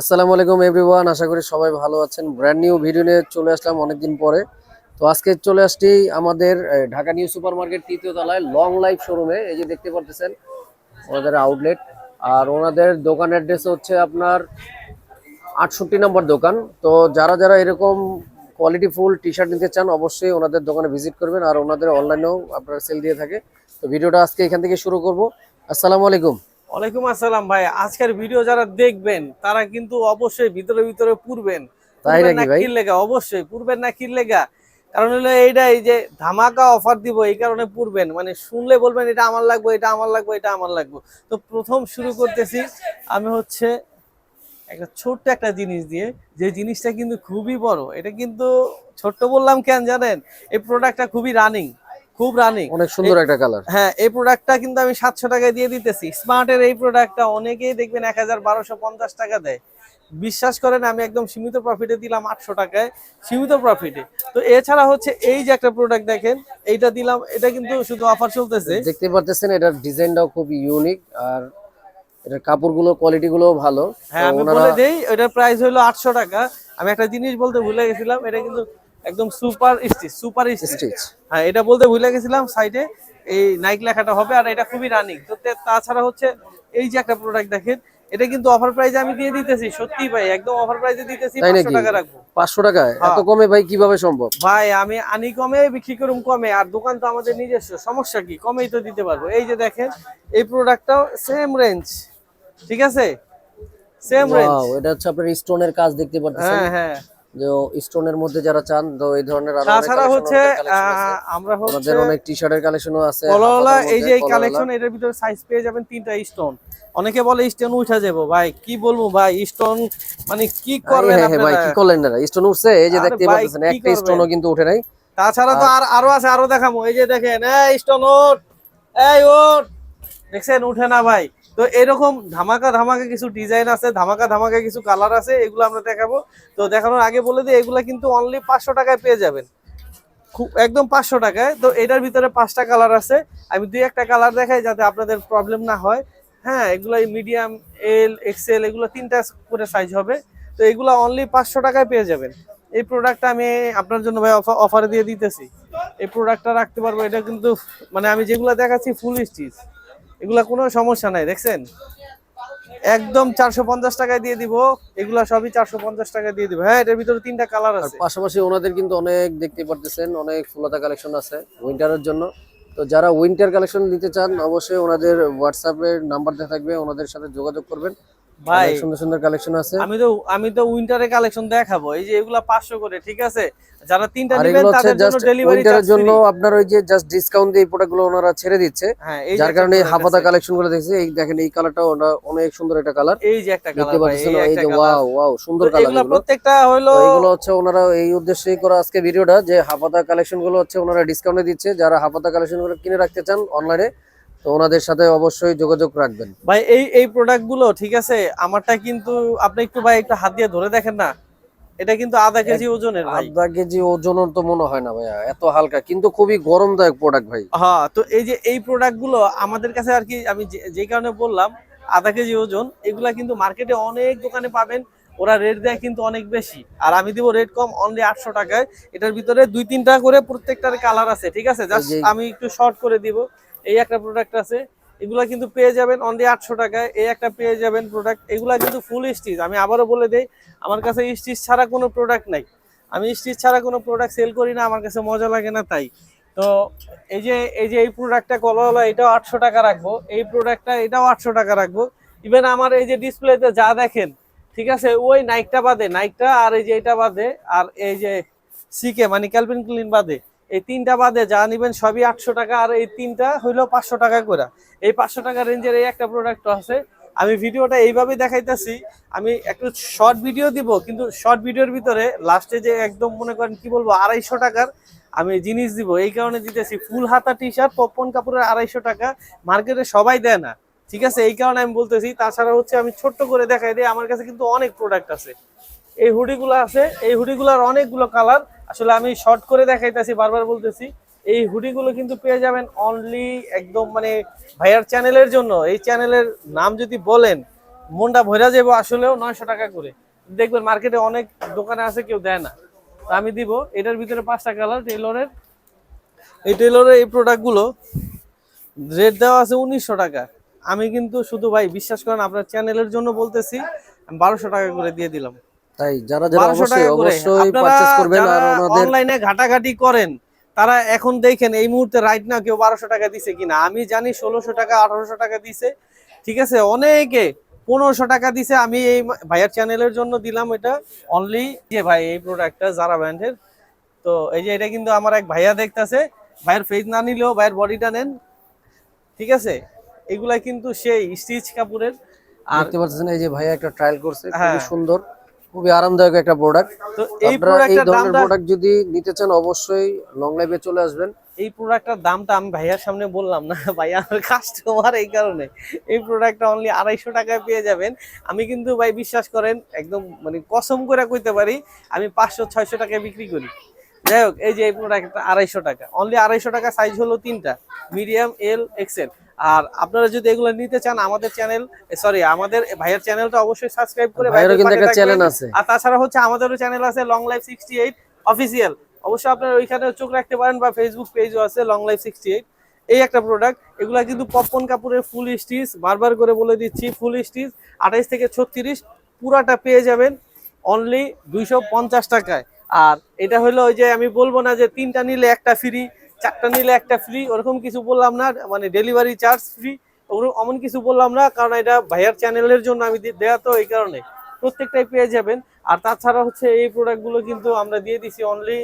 আসসালামু আলাইকুম এভরিওয়ান আশা করি সবাই ভালো আছেন। ব্র্যান্ড নিউ ভিডিও নিয়ে চলে আসলাম অনেকদিন পরে। তো আজকে চলে আসছি আমাদের ঢাকা নিউ সুপার মার্কেট তৃতীয় তলায় লং লাইফ শোরুমে। এই যে দেখতে পারতেছেন, ওনাদের আউটলেট আর ওনাদের দোকান অ্যাড্রেস হচ্ছে আপনার আটষট্টি নম্বর দোকান। তো যারা যারা এরকম কোয়ালিটি ফুল টি শার্ট নিতে চান, অবশ্যই ওনাদের দোকানে ভিজিট করবেন। আর ওনাদের অনলাইনেও আপনারা সেল দিয়ে থাকে। তো ভিডিওটা আজকে এখান থেকে শুরু করব। আসসালামু আলাইকুম। ওয়ালাইকুম আসসালাম ভাই। আজকের ভিডিও যারা দেখবেন তারা কিন্তু অবশ্যই ভিতরে ভিতরে পুরবেন। তাই নাকি না ভাই? কি লেগা অবশ্যই পুরবেন না কি লেগা। কারণ হলো এইটা এই যে ধামাকা অফার দিব এই কারণে পুরবেন। মানে শুনলে বলবেন এটা আমার লাগবে এটা আমার লাগবে এটা আমার লাগবে। তো প্রথম শুরু করতেছি আমি হচ্ছে একটা ছোট্ট একটা জিনিস দিয়ে। যে জিনিসটা কিন্তু খুবই বড় এটা কিন্তু ছোট্ট বললাম কেন জানেন? এই প্রোডাক্টটা খুবই রানিং খুব রানিং। অনেক সুন্দর একটা কালার হ্যাঁ এই প্রোডাক্টটা কিন্তু আমি সাতশো টাকায় দিয়ে দিতেছি। স্মার্টের এই প্রোডাক্টটা অনেকেই দেখবেন এক হাজার বারোশো পঞ্চাশ টাকা দেয়। বিশ্বাস করেন আমি একদম সীমিত প্রফিটে দিলাম আটশো টাকায়। সীমিত প্রফিটে তো এছাড়া হচ্ছে এই যে একটা প্রোডাক্ট দেখেন এইটা দিলাম এটা কিন্তু শুধু অফার চলতেছে। দেখতে পারতেছেন এটার ডিজাইনটাও খুব ইউনিক আর এটার কাপড়গুলো কোয়ালিটি গুলো ভালো। হ্যাঁ আমি বলে দেই এটার প্রাইস হলো আটশো টাকা। আমি একটা জিনিস বলতে ভুলে গেছিলাম এটা কিন্তু একদম সুপার স্টিচ সুপার স্টিচ। হ্যাঁ এটা বলতে ভুলে গেছিলাম সাইডে এই নাইক লেখাটা হবে আর এটা খুবই রানিং তো তাছাড়া হচ্ছে এই যে একটা প্রোডাক্ট দেখেন এটা কিন্তু অফার প্রাইসে আমি দিয়ে দিতেছি সত্যি ভাই একদম অফার প্রাইসে দিতেছি তাই পাঁচশো নাকি? টাকা রাখব। পাঁচশো টাকায়? এত হ্যাঁ। কমে ভাই কীভাবে সম্ভব? ভাই আমি আনি কমে বিক্রি করুম কমে আর দোকান তো আমাদের নিজস্ব সমস্যা কি? কমেই তো দিতে পারব। এই যে দেখেন এই প্রোডাক্টটাও সেম রেঞ্জ ঠিক আছে? সেম রেঞ্জ এটা হচ্ছে আপনার স্টোনের কাজ দেখতে পারতেছেন। হ্যাঁ হ্যাঁ। যে স্টোনের মধ্যে যারা চান তো এই ধরনের তাছাড়া হচ্ছে আমরা হচ্ছে আমাদের অনেক টি শার্টের কালেকশনও আছে কলওয়ালা এই যে এই কালেকশন এটার ভিতরে সাইজ পেয়ে যাবেন তিনটা স্টোন অনেকে বলে স্টোন উঠা যাব ভাই কি বলব ভাই স্টোন মানে কি করবেন হ্যাঁ, হ্যাঁ, ভাই কি করলেন না স্টোন উঠছে? এই যে দেখতে পাচ্ছেন একটা স্টোনও কিন্তু উঠে নাই। তাছাড়া তো আর আরও আছে আরও দেখাবো। এই যে দেখেন এই স্টোন ওট এই ওট দেখছেন উঠে না ভাই। তো এরকম ধামাকা ধামাকা কিছু ডিজাইন আছে, ধামাকা ধামাকা কিছু কালার আছে, এগুলো আমরা দেখাবো। তো দেখানোর আগে বলে দিই, এগুলো কিন্তু অনলি পাঁচশো টাকায় পেয়ে যাবেন। খুব, একদম পাঁচশো টাকায়। তো এটার ভিতরে পাঁচটা কালার আছে। আমি দুই একটা কালার দেখাই যাতে আপনাদের প্রবলেম না হয়। হ্যাঁ এগুলো মিডিয়াম এল এক্সেল এগুলো তিনটা করে সাইজ হবে। তো এগুলো অনলি পাঁচশো টাকায় পেয়ে যাবেন। এই প্রোডাক্টটা আমি আপনার জন্য ভাই অফারে দিয়ে দিতেছি। এই প্রোডাক্টটা রাখতে পারব। এটা কিন্তু মানে আমি যেগুলো দেখাচ্ছি ফুল স্টিচ এগুলা কোনো সমস্যা নাই দেখছেন? একদম চারশো পঞ্চাশ টাকায় দিয়ে দিব এগুলা সবই চারশো পঞ্চাশ টাকায় দিয়ে দিব। হ্যাঁ এটার ভিতরে তিনটা কালার আছে। পাশাপাশি ওনাদের কিন্তু অনেক দেখতে পারতেছেন অনেক ফুলতা কালেকশন আছে উইন্টারের জন্য। তো যারা উইন্টার কালেকশন নিতে চান অবশ্যই ওনাদের হোয়াটসঅ্যাপের নাম্বার দেওয়া থাকবে ওনাদের সাথে যোগাযোগ করবেন। ভাই সুন্দর সুন্দর কালেকশন আছে। আমি তো আমি তো উইন্টারের কালেকশন দেখাবো। এই যে এগুলা পাঁচশো করে ঠিক আছে? যারা তিনটা নেবেন তাদের জন্য ডেলিভারি উইন্টারের জন্য আপনার ওই যে জাস্ট ডিসকাউন্ট দিয়ে এই প্রোডাক্টগুলো ওনারা ছেড়ে দিচ্ছে। হ্যাঁ যার কারণে হাফাতা আছে। কালেকশনগুলো দেখছি। এই দেখেন এই কালারটা ওটা অনেক সুন্দর একটা কালার এই যে একটা কালার পাচ্ছেন? এই যে ওয়াও ওয়াও সুন্দর কালার এগুলা প্রত্যেকটা হলো এগুলো হচ্ছে ওনারা এই উদ্দেশ্যেই করা আজকে ভিডিওটা যে হাফাতা কালেকশনগুলো হচ্ছে ওনারা ডিসকাউন্টে দিচ্ছে। যারা হাফাতা কালেকশনগুলো কিনে রাখতে চান অনলাইনে তো ওনাদের সাথে অবশ্যই যোগাযোগ রাখবেন। ভাই এই এই প্রোডাক্টগুলো ঠিক আছে আমারটা কিন্তু আপনি একটু ভাই একটু হাত দিয়ে ধরে দেখেন না। এটা কিন্তু আধা কেজি ওজনের ভাই। আধা কেজি ওজনের তো মনে হয় না ভাইয়া এত হালকা কিন্তু খুবই গরমদায়ক প্রোডাক্ট ভাই। হ্যাঁ তো এই যে এই প্রোডাক্টগুলো আমাদের কাছে আর কি আমি যে- যে কারণে বললাম আধা কেজি ওজন এগুলা কিন্তু মার্কেটে অনেক দোকানে পাবেন ওরা রেট দেয় কিন্তু অনেক বেশি। আর আমি দিব রেট কম অনলি আটশো টাকায়। এটার ভিতরে দুই তিনটা করে প্রত্যেকটার কালার আছে ঠিক আছে? জাস্ট আমি একটু শর্ট করে দিব। এই একটা প্রোডাক্ট আছে, এগুলা কিন্তু পেয়ে যাবেন অনলি আটশো টাকায়। এই একটা পেয়ে যাবেন প্রোডাক্ট এগুলা কিন্তু ফুল স্টিচ আমি আবারও বলে দেই, আমার কাছে স্টিচ ছাড়া কোনো প্রোডাক্ট নাই। আমি স্টিচ ছাড়া কোনো প্রোডাক্ট সেল করি না, আমার কাছে মজা লাগে না তাই। তো এই যে এই যে এই প্রোডাক্টটা কলওয়ালা, এটাও আটশো টাকা রাখব। এই প্রোডাক্টটা এটাও আটশো টাকা রাখব। ইভেন আমার এই যে ডিসপ্লেতে যা দেখেন, ঠিক আছে, ওই নাইকটা বাদে নাইকটা আর এই যে এটা বাদে, আর এই যে সিকে মানে ক্যালভিন ক্লিন বাদে এই তিনটা বাদে যা নিবেন সবই আটশো টাকা, আর এই তিনটা হইল পাঁচশো টাকা করে। এই পাঁচশো টাকা রেঞ্জের এই একটা প্রোডাক্ট আছে। আমি ভিডিওটা এইভাবে দেখাইতেছি। আমি একটু শর্ট ভিডিও দিব, কিন্তু শর্ট ভিডিওর ভিতরে লাস্টে যে একদম মনে করেন কি বলব, আড়াইশো টাকার আমি জিনিস দিব। এই কারণে দিতেছি ফুল হাতা টি শার্ট পপকর্ন কাপড়ের আড়াইশো টাকা। মার্কেটে সবাই দেয় না। ঠিক আছে? এই কারণে আমি বলতেছি, তাছাড়া হচ্ছে আমি ছোট্ট করে দেখাই দিই, আমার কাছে কিন্তু অনেক প্রোডাক্ট আছে। এই হুডিগুলো আছে। এই হুডিগুলোর অনেকগুলো কালার আসলে আমি শর্ট করে দেখাইতেছি, বারবার বলতেছি, এই হুডিগুলো কিন্তু পেয়ে যাবেন অনলি একদম মানে ভাইয়ার চ্যানেলের জন্য। এই চ্যানেলের নাম যদি বলেন, মনটা ভরা যাব আসলেও নয়শো টাকা করে। দেখবেন মার্কেটে অনেক দোকানে আছে, কেউ দেয় না। তো আমি দিব, এটার ভিতরে পাঁচটা কালার টেলরের এই টেলরের এই প্রোডাক্টগুলো রেট দেওয়া আছে উনিশশো টাকা। আমি কিন্তু শুধু ভাই, বিশ্বাস করেন আপনার চ্যানেলের জন্য বলতেছি, আমি বারোশো টাকা করে দিয়ে দিলাম। তাই যারা যারা অবশ্যই অবশ্যই পারচেজ করবেন আর যারা অনলাইনে ঘাটাঘাটি করেন তারা এখন দেখেন এই মুহূর্তে রাইট না কেউ বারোশো টাকা দিছে কিনা। আমি জানি ষোলোশো টাকা আঠারোশো টাকা দিছে। ঠিক আছে অনেকে পনেরোশো টাকা দিছে। আমি এই ভাইয়ার চ্যানেলের জন্য দিলাম এটা অনলি যে ভাই এই প্রোডাক্টটা যারা ব্র্যান্ডের তো এই যে এটা কিন্তু আমার এক ভাইয়া দেখতাছে। ভাইয়ের ফেস না নিলেও ভাইয়ের বডিটা নেন। ঠিক আছে? এগুলা কিন্তু সেই স্টিচ কাপড়ের আর দেখতে পাচ্ছেন এই যে ভাইয়া একটা ট্রায়াল করছে খুবই হ্যাঁ। সুন্দর। খুবই আরামদায়ক একটা প্রোডাক্ট তো এই ধরনের প্রোডাক্ট যদি নিতে চান অবশ্যই লং লাইভে চলে আসবেন। এই প্রোডাক্টটার দামটা আমি ভাইয়ার সামনে বললাম না ভাইয়া আমার কাস্টমার এই কারণে। এই প্রোডাক্টটা অনলি আড়াইশো টাকায় পেয়ে যাবেন। আমি কিন্তু ভাই বিশ্বাস করেন একদম মানে কসম করে কইতে পারি আমি পাঁচশো ছয়শো টাকায় বিক্রি করি। যাই হোক এই যে এই প্রোডাক্টটা আড়াইশো টাকা। অনলি আড়াইশো টাকা সাইজ হলো তিনটা মিডিয়াম এল এক্সেল আর আপনারা যদি এগুলো নিতে চান আমাদের চ্যানেল সরি আমাদের ভাইয়ের চ্যানেলটা অবশ্যই সাবস্ক্রাইব করে ভাইদের কিন্তু একটা চ্যানেল আছে। আর তাছাড়া হচ্ছে আমাদেরও চ্যানেল আছে long life sixty eight official অবশ্যই আপনারা ওইখানে চোখ রাখতে পারেন বা ফেসবুক পেজও আছে লং লাইফ সিক্সটি এইট এই একটা প্রোডাক্ট এগুলা কিন্তু পপকর্ন কাপড়ের ফুল স্টিচ বারবার করে বলে দিচ্ছি ফুল স্টিচ আঠাইশ থেকে ছত্রিশ পুরাটা পেয়ে যাবেন অনলি দুইশো পঞ্চাশ টাকায়। আর এটা হলো ওই যে আমি বলব না যে তিনটা নিলে একটা ফ্রি চারটা নিলে একটা ফ্রি ওরকম কিছু বললাম না মানে ডেলিভারি চার্জ ফ্রি ওরকম অমন কিছু বললাম না কারণ এটা ভাইয়ার চ্যানেলের জন্য আমি দেয়া তো এই কারণে। প্রত্যেকটাই পেয়ে যাবেন। আর তাছাড়া হচ্ছে এই প্রোডাক্টগুলো কিন্তু আমরা দিয়ে দিছি অনলি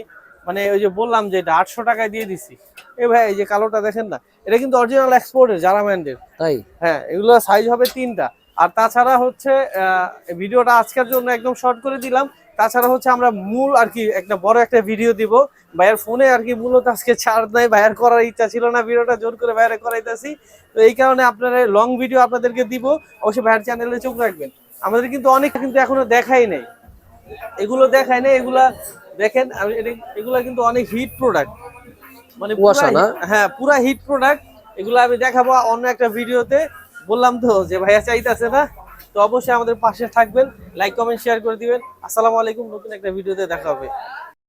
মানে ওই যে বললাম যে এটা আটশো টাকায় দিয়ে দিছি। এ ভাই এই যে কালোটা দেখেন না এটা কিন্তু অরিজিনাল এক্সপোর্টের যারা ম্যান্ডের তাই? হ্যাঁ এগুলো সাইজ হবে তিনটা। আর তাছাড়া হচ্ছে ভিডিওটা আজকের জন্য একদম শর্ট করে দিলাম। তাছাড়া হচ্ছে আমরা মূল আর কি একটা বড় একটা ভিডিও দিব। ভাইয়ের ফোনে আর কি মূলত আজকে চার্জ নাই ভাইয়ের করার ইচ্ছা ছিল না ভিডিওটা জোর করে ভাইয়ের করাইতেছি। তো এই কারণে আপনারা লং ভিডিও আপনাদেরকে দিব। অবশ্যই ভাইয়ের চ্যানেলে চোখ রাখবেন। আমাদের কিন্তু অনেক কিন্তু এখনও দেখাই নাই। এগুলো দেখাই নাই এগুলা দেখেন আমি এগুলা কিন্তু অনেক হিট প্রোডাক্ট মানে হ্যাঁ পুরা হিট প্রোডাক্ট এগুলো আমি দেখাবো অন্য একটা ভিডিওতে বললাম তো যে ভাইয়া চাইতেছে না। তো অবশ্যই আমাদের পাশে থাকবেন লাইক কমেন্ট শেয়ার করে দিবেন। আসসালামু আলাইকুম, নতুন একটা ভিডিওতে দেখা হবে।